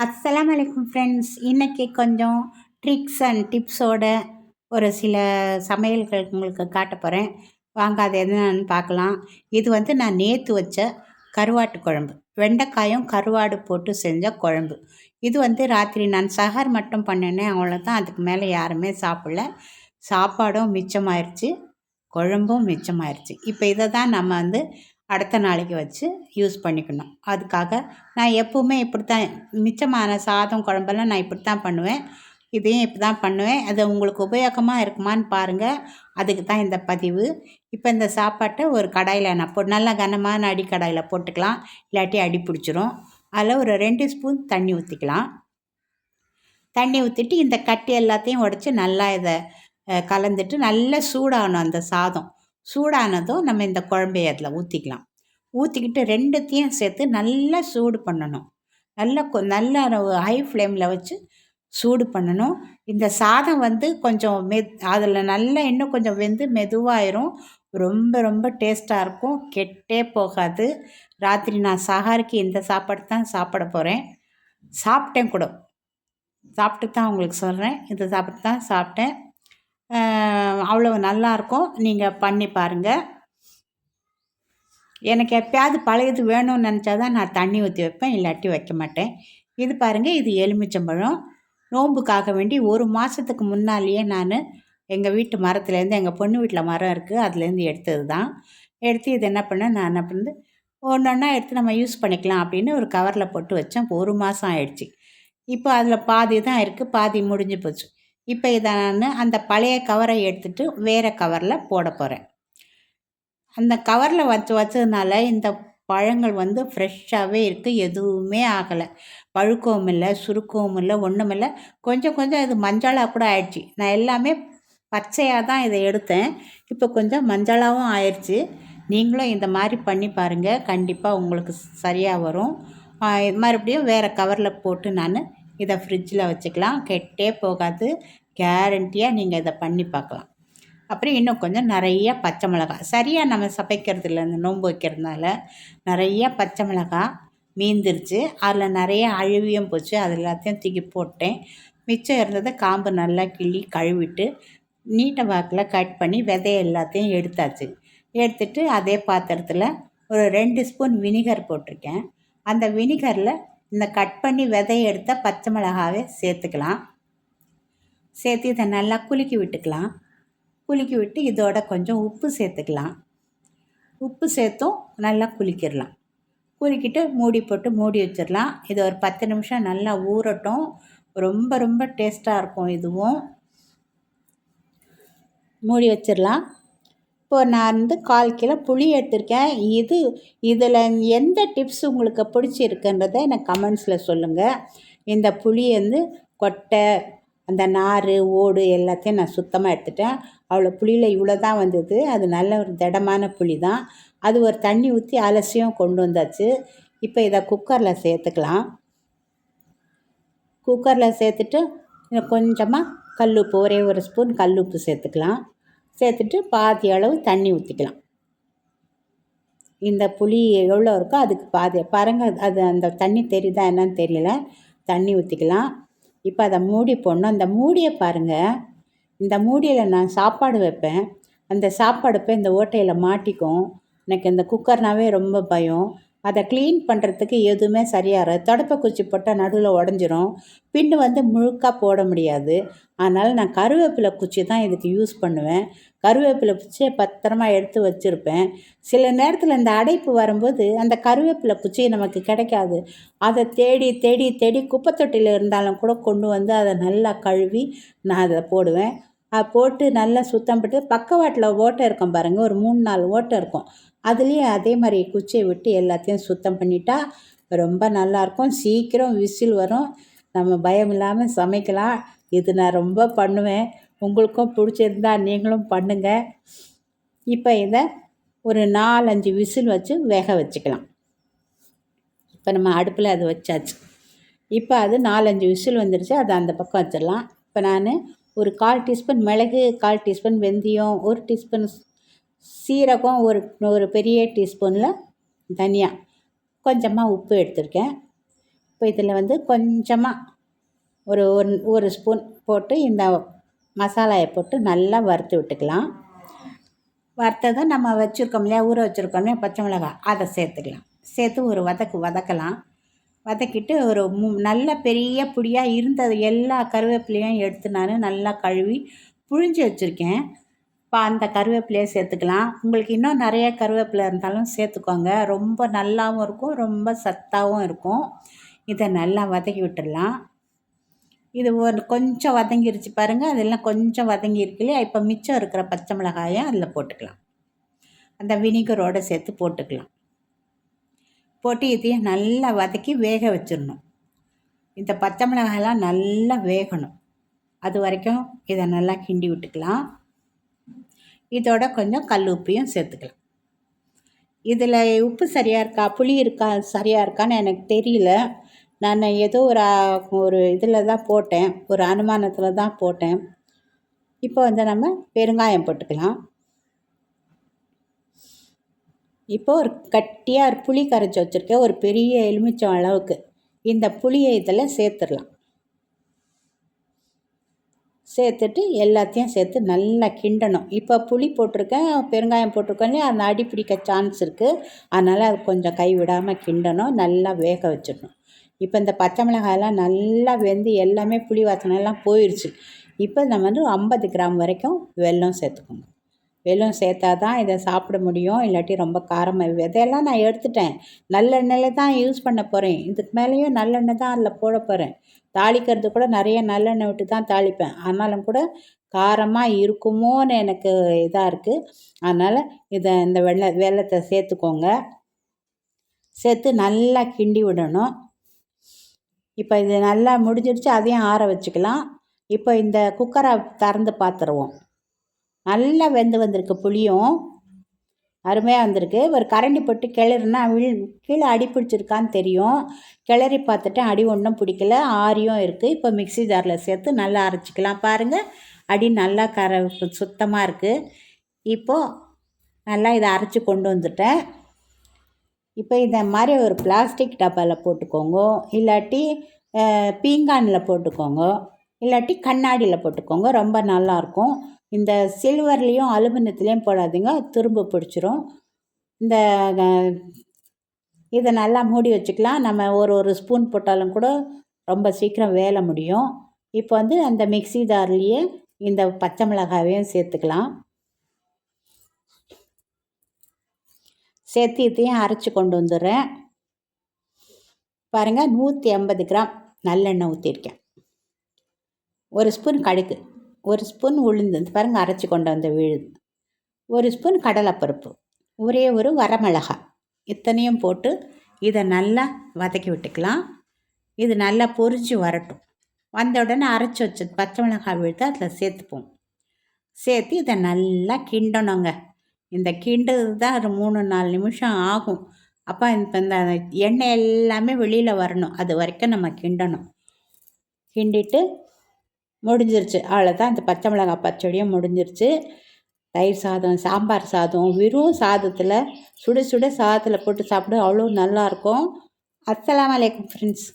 அஸ்லாம் வலைக்கம் ஃப்ரெண்ட்ஸ் இன்றைக்கி கொஞ்சம் ட்ரிக்ஸ் அண்ட் டிப்ஸோட ஒரு சில சமையல்கள் உங்களுக்கு காட்ட போகிறேன் வாங்க அது என்னன்னு பார்க்கலாம். இது வந்து நான் நேற்று வச்ச கருவாட்டு குழம்பு. வெண்டைக்காயும் கருவாடு போட்டு செஞ்ச குழம்பு. இது வந்து ராத்திரி நான் சஹர் மட்டும் பண்ணினேன் அவ்வளோதான் அதுக்கு மேலே யாருமே சாப்பிடல. சாப்பாடும் மிச்சமாயிருச்சு. குழம்பும் மிச்சமாயிருச்சு. இப்போ இதை தான் நம்ம வந்து அடுத்த நாளைக்கு வச்சு யூஸ் பண்ணிக்கணும். அதுக்காக நான் எப்போவுமே இப்படி தான் மிச்சமான சாதம் குழம்பெல்லாம் நான் இப்படி தான் பண்ணுவேன். இதையும் இப்படி தான் பண்ணுவேன். அது உங்களுக்கு உபயோகமாக இருக்குமான்னு பாருங்கள் அதுக்கு தான் இந்த பதிவு. இப்போ இந்த சாப்பாட்டை ஒரு கடாயில் நான் போ நல்லா கனமான அடி கடாயில் போட்டுக்கலாம். இல்லாட்டி அடி பிடிச்சிரும். அதில் ஒரு ரெண்டு ஸ்பூன் தண்ணி ஊற்றிக்கலாம் தண்ணி ஊற்றிட்டு இந்த கட்டி எல்லாத்தையும் உடச்சி நல்லா இதை கலந்துட்டு நல்லா சூடாகணும் அந்த சாதம். சூடானதும் நம்ம இந்த குழம்பைய அதில் ஊற்றிக்கலாம் ஊற்றிக்கிட்டு ரெண்டுத்தையும் சேர்த்து நல்லா சூடு பண்ணணும். நல்லா கொ நல்லா ஹை ஃப்ளேமில் வச்சு சூடு பண்ணணும். இந்த சாதம் வந்து கொஞ்சம் மெ அதில் நல்லா இன்னும் கொஞ்சம் வெந்து மெதுவாயிரும். ரொம்ப ரொம்ப டேஸ்ட்டாக இருக்கும். கெட்டே போகாது. ராத்திரி நான் சஹாருக்கு இந்த சாப்பாடு தான் சாப்பிட போகிறேன் சாப்பிட்டேன் கூட. சாப்பிட்டு தான் உங்களுக்கு சொல்கிறேன் இந்த சாப்பிட்டு தான் சாப்பிட்டேன். அவ்வளோ நல்லாயிருக்கும் நீங்கள் பண்ணி பாருங்கள் எனக்கு எப்பயாவது பழையது வேணும்னு நினச்சா தான் நான் தண்ணி ஊற்றி வைப்பேன் இல்லாட்டி வைக்க மாட்டேன். இது பாருங்கள் இது எலுமிச்சம்பழம். நோம்புக்காக வேண்டி ஒரு மாதத்துக்கு முன்னாலேயே நான் எங்கள் வீட்டு மரத்துலேருந்து எங்கள் பொண்ணு வீட்டில் மரம் இருக்குது அதுலேருந்து எடுத்தது தான். எடுத்து இது என்ன பண்ணேன் நான் என்ன பண்ணது ஒன்று ஒன்றா எடுத்து நம்ம யூஸ் பண்ணிக்கலாம் அப்படின்னு ஒரு கவரில் போட்டு வச்சேன். ஒரு மாதம் ஆயிடுச்சு. இப்போ அதில் பாதி தான் இருக்குது பாதி முடிஞ்சு போச்சு. இப்போ இதை நான் அந்த பழைய கவரை எடுத்துகிட்டு வேறு கவரில் போட போகிறேன் அந்த கவரில் வச்சு வச்சதுனால இந்த பழங்கள் வந்து ஃப்ரெஷ்ஷாகவே இருக்குது எதுவுமே ஆகலை. பழுக்கவும் இல்லை சுருக்கவும் இல்லை ஒன்றும் இல்லை. கொஞ்சம் கொஞ்சம் இது மஞ்சளாக கூட ஆயிடுச்சு. நான் எல்லாமே பச்சையாக தான் இதை எடுத்தேன். இப்போ கொஞ்சம் மஞ்சளாகவும் ஆயிடுச்சு. நீங்களும் இந்த மாதிரி பண்ணி பாருங்கள் கண்டிப்பாக உங்களுக்கு சரியாக வரும். மறுபடியும் வேறு கவரில் போட்டு நான் இதை ஃப்ரிட்ஜில் வச்சுக்கலாம். கெட்டே போகாது. கேரண்டியாக நீங்கள் இதை பண்ணி பார்க்கலாம். அப்புறம் இன்னும் கொஞ்சம் நிறைய பச்சை மிளகாய். சரியாக நம்ம சமைக்கிறது இல்லை இந்த நோன்பு வைக்கிறதுனால நிறைய பச்சை மிளகாய் மீந்துருச்சு. அதில் நிறைய அழுவியும் போச்சு. அது எல்லாத்தையும் தூக்கி போட்டேன். மிச்சம் இருந்ததை காம்பு நல்லா கிள்ளி கழுவிட்டு நீட்டை வாக்கில் கட் பண்ணி விதைய எல்லாத்தையும் எடுத்தாச்சு. எடுத்துட்டு அதே பாத்திரத்தில் ஒரு ரெண்டு ஸ்பூன் வினிகர் போட்டிருக்கேன். அந்த வினிகரில் இந்த கட் பண்ணி விதைய எடுத்த பச்சை மிளகாவே சேர்த்துக்கலாம். சேர்த்து இதை நல்லா குலுக்கி விட்டுக்கலாம். குலுக்கி விட்டு இதோட கொஞ்சம் உப்பு சேர்த்துக்கலாம். உப்பு சேர்த்தும் நல்லா குலுக்கிடலாம். குலுக்கிட்டு மூடி போட்டு மூடி வச்சிடலாம். இது ஒரு பத்து நிமிஷம் நல்லா ஊறட்டும். ரொம்ப ரொம்ப டேஸ்ட்டாக இருக்கும் இதுவும். மூடி வச்சிடலாம். இப்போ நான் வந்து கால் கிலோ புளி எடுத்திருக்கேன். இது இதில் எந்த டிப்ஸ் உங்களுக்கு பிடிச்சிருக்குன்றதை எனக்கு கமெண்ட்ஸில் சொல்லுங்கள் இந்த புளி வந்து கொட்டை அந்த நார் ஓடு எல்லாத்தையும் நான் சுத்தமாக எடுத்துட்டேன். அவ்வளோ புளியில் இவ்வளோ தான் வந்தது. அது நல்ல ஒரு திடமான புளி தான். அது ஒரு தண்ணி ஊற்றி அலசியும் கொண்டு வந்தாச்சு. இப்போ இதை குக்கரில் சேர்த்துக்கலாம். குக்கரில் சேர்த்துட்டு கொஞ்சமாக கல் உப்பு ஒரே ஒரு ஸ்பூன் கல் உப்பு சேர்த்துக்கலாம். சேர்த்துட்டு பாதி அளவு தண்ணி ஊற்றிக்கலாம் இந்த புளி எவ்வளோ இருக்கோ அதுக்கு பாதி பாருங்கள் அது அந்த தண்ணி தெரியுதா என்னன்னு தெரியல. தண்ணி ஊற்றிக்கலாம் இப்போ அதை மூடி போடணும். அந்த மூடியை பாருங்கள் இந்த மூடியில் நான் சாப்பாடு வைப்பேன். அந்த சாப்பாடு போய் இந்த ஓட்டையில் மாட்டிக்கும். எனக்கு இந்த குக்கர்னாவே ரொம்ப பயம். அதை க்ளீன் பண்ணுறதுக்கு எதுவுமே சரியாக தடுப்பை குச்சி போட்டால் நடுவில் உடஞ்சிரும். பின்னு வந்து முழுக்காக போட முடியாது. அதனால் நான் கருவேப்பிலை குச்சி தான் இதுக்கு யூஸ் பண்ணுவேன். கருவேப்பிலை குச்சியை பத்திரமா எடுத்து வச்சுருப்பேன். சில நேரத்தில் இந்த அடைப்பு வரும்போது அந்த கருவேப்பிலை குச்சி நமக்கு கிடைக்காது. அதை தேடி தேடி தேடி குப்பைத்தொட்டியில் இருந்தாலும் கூட கொண்டு வந்து அதை நல்லா கழுவி நான் அதை போடுவேன். போட்டு நல்லா சுத்தம் பண்ணிட்டு பக்கவாட்டில் ஓட்டை இருக்கும் பாருங்கள் ஒரு மூணு நாலு ஓட்டை இருக்கும். அதுலேயே அதே மாதிரி குச்சியை விட்டு எல்லாத்தையும் சுத்தம் பண்ணிட்டா ரொம்ப நல்லாயிருக்கும் சீக்கிரம் விசில் வரும். நம்ம பயம் இல்லாமல் சமைக்கலாம். இது நான் ரொம்ப பண்ணுவேன். உங்களுக்கும் பிடிச்சிருந்தா நீங்களும் பண்ணுங்கள் இப்போ இதை ஒரு நாலஞ்சு விசில் வச்சு வேக வச்சுக்கலாம். இப்போ நம்ம அடுப்பில் அது வச்சாச்சு. இப்போ அது நாலஞ்சு விசில் வந்துருச்சு. அதை அந்த பக்கம் வச்சிடலாம். இப்போ நான் ஒரு கால் டீஸ்பூன் மிளகு கால் டீஸ்பூன் வெந்தயம் ஒரு டீஸ்பூன் சீரகம் ஒரு ஒரு பெரிய டீஸ்பூனில் தனியா கொஞ்சமாக உப்பு எடுத்திருக்கேன். இப்போ இதில் வந்து கொஞ்சமாக ஒரு ஒன் ஒரு ஸ்பூன் போட்டு இந்த மசாலாயை போட்டு நல்லா வறுத்து விட்டுக்கலாம். வறுத்ததை நம்ம வச்சுருக்கோம் இல்லையா ஊற வச்சுருக்கோம் இல்லையா பச்சை மிளகாய் அதை சேர்த்துக்கலாம். சேர்த்து ஒரு வதக்கு வதக்கலாம். வதக்கிட்டு ஒரு மு நல்ல பெரிய புடியாக இருந்தது எல்லா கருவேப்பிலையும் எடுத்து நான் நல்லா கழுவி புழிஞ்சு வச்சுருக்கேன். இப்போ அந்த கருவேப்பிலையை சேர்த்துக்கலாம். உங்களுக்கு இன்னும் நிறைய கருவேப்பிலை இருந்தாலும் சேர்த்துக்கோங்க. ரொம்ப நல்லாவும் இருக்கும் ரொம்ப சத்தாகவும் இருக்கும். இதை நல்லா வதக்கி விட்டுடலாம். இது ஒரு கொஞ்சம் வதங்கிருச்சு பாருங்கள் அதெல்லாம் கொஞ்சம் வதங்கி இருக்குல்லையா இப்போ மிச்சம் இருக்கிற பச்சை மிளகாயை அதில் போட்டுக்கலாம். அந்த வினிகரோடு சேர்த்து போட்டுக்கலாம். போட்டு இதையும் நல்லா வதக்கி வேக வச்சிடணும். இந்த பச்சை மிளகாயெல்லாம் நல்லா வேகணும். அது வரைக்கும் இதை நல்லா கிண்டி விட்டுக்கலாம். இதோட கொஞ்சம் கல் உப்பையும் சேர்த்துக்கலாம். இதில் உப்பு சரியாக இருக்கா? புளி இருக்கா? சரியாக இருக்கான்னு எனக்கு தெரியல. நான் ஏதோ ஒரு ஒரு இதில் தான் போட்டேன். ஒரு அனுமானத்தில் தான் போட்டேன். இப்போ வந்து நம்ம பெருங்காயம் போட்டுக்கலாம். இப்போ ஒரு கட்டியாக ஒரு புளி கரைச்சி வச்சுருக்கேன். ஒரு பெரிய எலுமிச்சம் அளவுக்கு. இந்த புளியை இதில் சேர்த்துடலாம். சேர்த்துட்டு எல்லாத்தையும் சேர்த்து நல்லா கிண்டணும். இப்போ புளி போட்டிருக்கேன் பெருங்காயம் போட்டிருக்கோன்னே அந்த அடி பிடிக்க சான்ஸ் இருக்குது அதனால் அது கொஞ்சம் கை விடாமல் கிண்டணும். நல்லா வேக வச்சிடணும். இப்போ இந்த பச்சை மிளகாயெல்லாம் நல்லா வெந்து எல்லாமே புளி வாசனைலாம் போயிடுச்சு இப்போ நம்ம வந்து ஐம்பது கிராம் வரைக்கும் வெல்லம் சேர்த்துக்கணும் வெல்லம் சேர்த்தா தான் இதை சாப்பிட முடியும் இல்லாட்டி ரொம்ப காரமாக விதையெல்லாம் நான் எடுத்துட்டேன். நல்லெண்ணெயில் தான் யூஸ் பண்ண போகிறேன் இதுக்கு மேலேயும் நல்லெண்ணெய் தான் அதில் போட போகிறேன் தாளிக்கிறது கூட நிறைய நல்லெண்ணெய் விட்டு தான் தாளிப்பேன். ஆனாலும் கூட காரமாக இருக்குமோன்னு எனக்கு இதாக இருக்குது அதனால் இதை இந்த வெள்ளை வெள்ளத்தை சேர்த்துக்கோங்க. சேர்த்து நல்லா கிண்டி விடணும். இப்போ இது நல்லா முடிஞ்சிடுச்சு. அதையும் ஆற வச்சுக்கலாம். இப்போ இந்த குக்கரை திறந்து பார்த்துருவோம். நல்லா வெந்து வந்திருக்கு புளியும். அருமையாக வந்திருக்கு. ஒரு கரண்டி போட்டு கிளறுனா விழ் கீழே அடி பிடிச்சிருக்கான்னு தெரியும். கிளறி பார்த்துட்டு அடி ஒன்றும் பிடிக்கல. ஆரியும் இருக்குது இப்போ மிக்சி ஜாரில் சேர்த்து நல்லா அரைச்சிக்கலாம் பாருங்கள் அடி நல்லா கர சுத்தமாக இருக்குது இப்போது நல்லா இதை அரைச்சி கொண்டு வந்துட்டேன். இப்போ இந்த மாதிரி ஒரு பிளாஸ்டிக் டப்பாவில் போட்டுக்கோங்க. இல்லாட்டி பீங்கானில் போட்டுக்கோங்க. இல்லாட்டி கண்ணாடியில் போட்டுக்கோங்க. ரொம்ப நல்லாயிருக்கும் இந்த சில்வர்லேயும் அலுமினியத்துலேயும் போடாதீங்க. திரும்ப பிடிச்சிரும். இந்த இதை நல்லா மூடி வச்சுக்கலாம். நம்ம ஒரு ஒரு ஸ்பூன் போட்டாலும் கூட ரொம்ப சீக்கிரம் வேலை முடியும். இப்போ வந்து அந்த மிக்சி ஜார்லேயே இந்த பச்சை மிளகாவையும் சேர்த்துக்கலாம். சேர்த்து இதையும் அரைச்சி கொண்டு வந்துடுறேன். பாருங்கள் நூற்றி ஐம்பது கிராம் நல்லெண்ணெய் ஊற்றிருக்கேன் ஒரு ஸ்பூன் கடுகு. ஒரு ஸ்பூன் உளுந்து பாருங்கள் அரைச்சி கொண்டு வந்த விழுது ஒரு ஸ்பூன் கடலைப்பருப்பு ஒரே ஒரு வரமிளகாய் இத்தனையும் போட்டு இதை நல்லா வதக்கி விட்டுக்கலாம். இது நல்லா பொரிஞ்சு வரட்டும். வந்த உடனே அரைச்சி வச்சு பச்சை மிளகாய் விழுத்து அதில் சேர்த்துப்போம். சேர்த்து இதை நல்லா கிண்டணுங்க. இந்த கிண்டுறது தான் ஒரு மூணு நாலு நிமிஷம் ஆகும். அப்போ இப்போ இந்த எண்ணெய் எல்லாமே வெளியில் வரணும். அது வரைக்கும் நம்ம கிண்டணும். கிண்டிட்டு முடிஞ்சிருச்சு. அவ்வளோதான் இந்த பச்சை மிளகாய் பச்சடியும் முடிஞ்சிருச்சு. தயிர் சாதம் சாம்பார் சாதம் வெறும் சாதத்தில் சுட சுட சாதத்தில் போட்டு சாப்பிட அவ்வளோ நல்லாயிருக்கும் அஸ்லாம் வலைக்கம் ஃப்ரெண்ட்ஸ்